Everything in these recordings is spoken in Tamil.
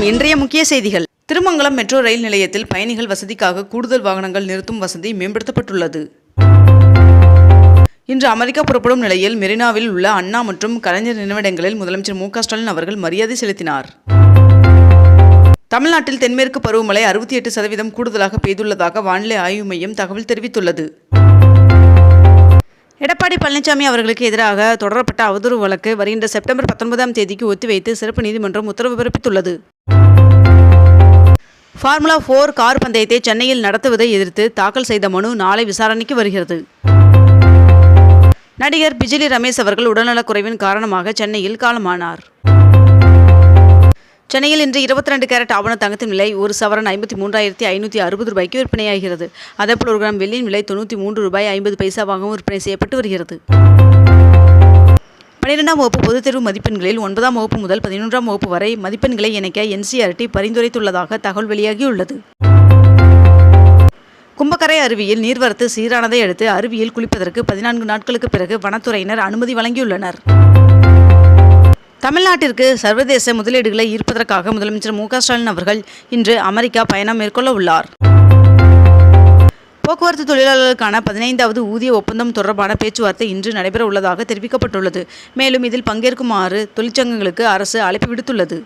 வணக்கம் இன்றைய முக்கிய செய்திகள். திருமங்கலம் மெட்ரோ ரயில் நிலையத்தில் பயணிகள் வசதிக்காக கூடுதல் வாகனங்கள் நிறுத்தும் வசதி மேம்படுத்தப்பட்டுள்ளது. இன்று அமெரிக்கா புறப்படும் நிலையில் மெரினாவில் உள்ள அண்ணா மற்றும் கலைஞர் நினைவிடங்களில் முதலமைச்சர் மு ஸ்டாலின் அவர்கள் மரியாதை செலுத்தினார். தமிழ்நாட்டில் தென்மேற்கு பருவமழை அறுபத்தி எட்டு சதவீதம் கூடுதலாக பெய்துள்ளதாக வானிலை ஆய்வு மையம் தகவல் தெரிவித்துள்ளது. எடப்பாடி பழனிசாமி அவர்களுக்கு எதிராக தொடரப்பட்ட அவதூறு வழக்கு வருகின்ற செப்டம்பர் பத்தொன்பதாம் தேதிக்கு ஒத்திவைத்து சிறப்பு நீதிமன்றம் உத்தரவு பிறப்பித்துள்ளது. ஃபார்முலா ஃபோர் கார் பந்தயத்தை சென்னையில் நடத்துவதை எதிர்த்து தாக்கல் செய்த மனு நாளை விசாரணைக்கு வருகிறது. நடிகர் பிஜிலி ரமேஷ் அவர்கள் உடல்நலக்குறைவின் காரணமாக சென்னையில் காலமானார். சென்னையில் இன்று இருபத்தி ரெண்டு கேரட் ஆவண தங்கத்தின் விலை ஒரு சவரன் ஐம்பத்தி மூன்றாயிரத்தி ஐநூற்றி அறுபது ரூபாய்க்கு விற்பனையாகிறது. அதேபோல் ஒரு கிராம் வெள்ளியின் விலை தொண்ணூற்றி மூன்று ரூபாய் ஐம்பது பைசாவாகவும் விற்பனை செய்யப்பட்டு வருகிறது. பன்னிரெண்டாம் வகுப்பு பொதுத் தேர்வு மதிப்பெண்களில் ஒன்பதாம் வகுப்பு முதல் பதினொன்றாம் வகுப்பு வரை மதிப்பெண்களை இணைக்க என்சிஆர்டி பரிந்துரைத்துள்ளதாக தகவல் வெளியாகியுள்ளது. கும்பக்கரை அருவியில் நீர்வரத்து சீரானதை அடுத்து அருவியில் குளிப்பதற்கு பதினான்கு நாட்களுக்கு பிறகு வனத்துறையினர் அனுமதி வழங்கியுள்ளனர். தமிழ்நாட்டிற்கு சர்வதேச முதலீடுகளை ஈர்ப்பதற்காக முதலமைச்சர் மு ஸ்டாலின் அவர்கள் இன்று அமெரிக்கா பயணம் மேற்கொள்ள உள்ளார். போக்குவரத்து தொழிலாளர்களுக்கான பதினைந்தாவது ஊதிய ஒப்பந்தம் தொடர்பான பேச்சுவார்த்தை இன்று நடைபெற உள்ளதாக தெரிவிக்கப்பட்டுள்ளது. மேலும் இதில் பங்கேற்குமாறு தொழிற்சங்கங்களுக்கு அரசு அழைப்பு விடுத்துள்ளது.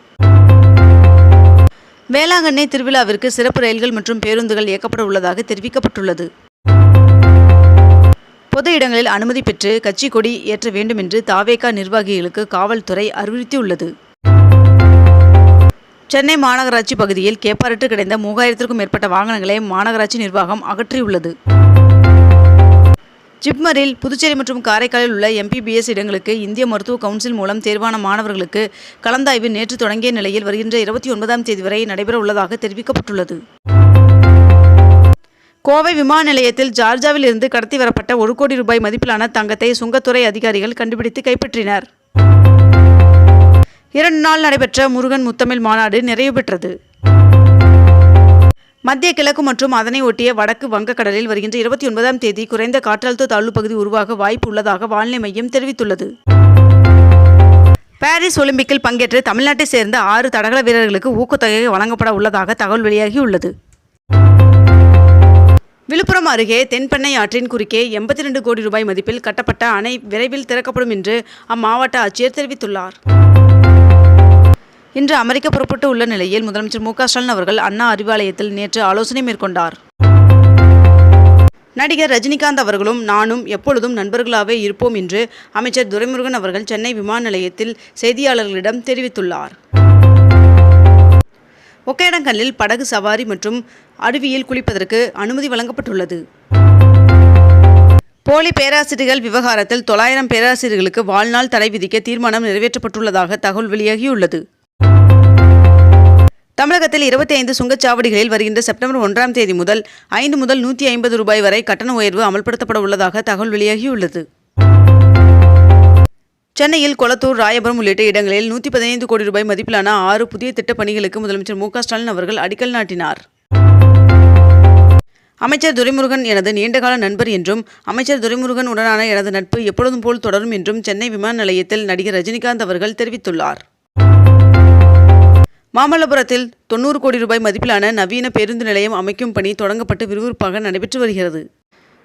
வேளாங்கண்ணி திருவிழாவிற்கு சிறப்பு ரயில்கள் மற்றும் பேருந்துகள் இயக்கப்பட உள்ளதாக தெரிவிக்கப்பட்டுள்ளது. பொது இடங்களில் அனுமதி பெற்று கட்சி கொடி ஏற்ற வேண்டும் என்று தாவேகா நிர்வாகிகளுக்கு காவல்துறை அறிவுறுத்தியுள்ளது. சென்னை மாநகராட்சி பகுதியில் கேப்பாரிட்டு கிடைந்த மூவாயிரத்திற்கும் மேற்பட்ட வாகனங்களை மாநகராட்சி நிர்வாகம் அகற்றியுள்ளது. ஜிப்மரில் புதுச்சேரி மற்றும் காரைக்காலில் உள்ள எம்பிபிஎஸ் இடங்களுக்கு இந்திய மருத்துவ கவுன்சில் மூலம் தேர்வான மாணவர்களுக்கு கலந்தாய்வு நேற்று தொடங்கிய நிலையில் வருகின்ற இருபத்தி ஒன்பதாம் தேதி வரை நடைபெற உள்ளதாக தெரிவிக்கப்பட்டுள்ளது. கோவை விமான நிலையத்தில் ஜார்ஜாவில் இருந்து கடத்தி வரப்பட்ட ஒரு கோடி ரூபாய் மதிப்பிலான தங்கத்தை சுங்கத்துறை அதிகாரிகள் கண்டுபிடித்து கைப்பற்றினர். இரண்டு நாள் நடைபெற்ற முருகன் முத்தமிழ் மாநாடு நிறைவு பெற்றது. மத்திய கிழக்கு மற்றும் அதனை ஒட்டிய வடக்கு வங்கக்கடலில் வருகின்ற இருபத்தி ஒன்பதாம் தேதி குறைந்த காற்றழுத்த தாழ்வு பகுதி உருவாக வாய்ப்பு உள்ளதாக வானிலை மையம் தெரிவித்துள்ளது. பாரிஸ் ஒலிம்பிக்கில் பங்கேற்று தமிழ்நாட்டை சேர்ந்த ஆறு தடகள வீரர்களுக்கு ஊக்கத்தொகை வழங்கப்பட உள்ளதாக தகவல் வெளியாகியுள்ளது. விழுப்புரம் அருகே தென்பெண்ணை ஆற்றின் குறுக்கே எண்பத்தி ரெண்டு கோடி ரூபாய் மதிப்பில் கட்டப்பட்ட அணை விரைவில் திறக்கப்படும் என்று அம்மாவட்ட ஆட்சியர் தெரிவித்துள்ளார். இன்று அமெரிக்க புறப்பட்டு உள்ள நிலையில் முதலமைச்சர் மு ஸ்டாலின் அவர்கள் அண்ணா அறிவாலயத்தில் நேற்று ஆலோசனை மேற்கொண்டார். நடிகர் ரஜினிகாந்த் அவர்களும் நானும் எப்பொழுதும் நண்பர்களாகவே இருப்போம் என்று அமைச்சர் துரைமுருகன் அவர்கள் சென்னை விமான நிலையத்தில் செய்தியாளர்களிடம் தெரிவித்துள்ளார். ஒகேனக்கல்லில் படகு சவாரி மற்றும் அருவியில் குளிப்பதற்கு அனுமதி வழங்கப்பட்டுள்ளது. போலி பேராசிரியர்கள் விவகாரத்தில் தொள்ளாயிரம் பேராசிரியர்களுக்கு வாழ்நாள் தடை விதிக்க தீர்மானம் நிறைவேற்றப்பட்டுள்ளதாக தகவல் வெளியாகியுள்ளது. தமிழகத்தில் இருபத்தி ஐந்து சுங்கச்சாவடிகளில் வருகின்ற செப்டம்பர் ஒன்றாம் தேதி முதல் ஐந்து முதல் நூற்றி ஐம்பது ரூபாய் வரை கட்டண உயர்வு அமல்படுத்தப்பட உள்ளதாக தகவல் வெளியாகியுள்ளது. சென்னையில் கொளத்தூர் ராயபுரம் உள்ளிட்ட இடங்களில் நூற்றி பதினைந்து கோடி ரூபாய் மதிப்பிலான ஆறு புதிய திட்டப் பணிகளுக்கு முதலமைச்சர் மு ஸ்டாலின் அவர்கள் அடிக்கல் நாட்டினார். அமைச்சர் துரைமுருகன் எனது நீண்டகால நண்பர் என்றும் அமைச்சர் துரைமுருகன் உடனான எனது நட்பு எப்பொழுதும் போல் தொடரும் என்றும் சென்னை விமான நிலையத்தில் நடிகர் ரஜினிகாந்த் அவர்கள் தெரிவித்துள்ளார். மாமல்லபுரத்தில் தொண்ணூறு கோடி ரூபாய் மதிப்பிலான நவீன பேருந்து நிலையம் அமைக்கும் பணி தொடங்கப்பட்டு விறுவிறுப்பாக நடைபெற்று வருகிறது.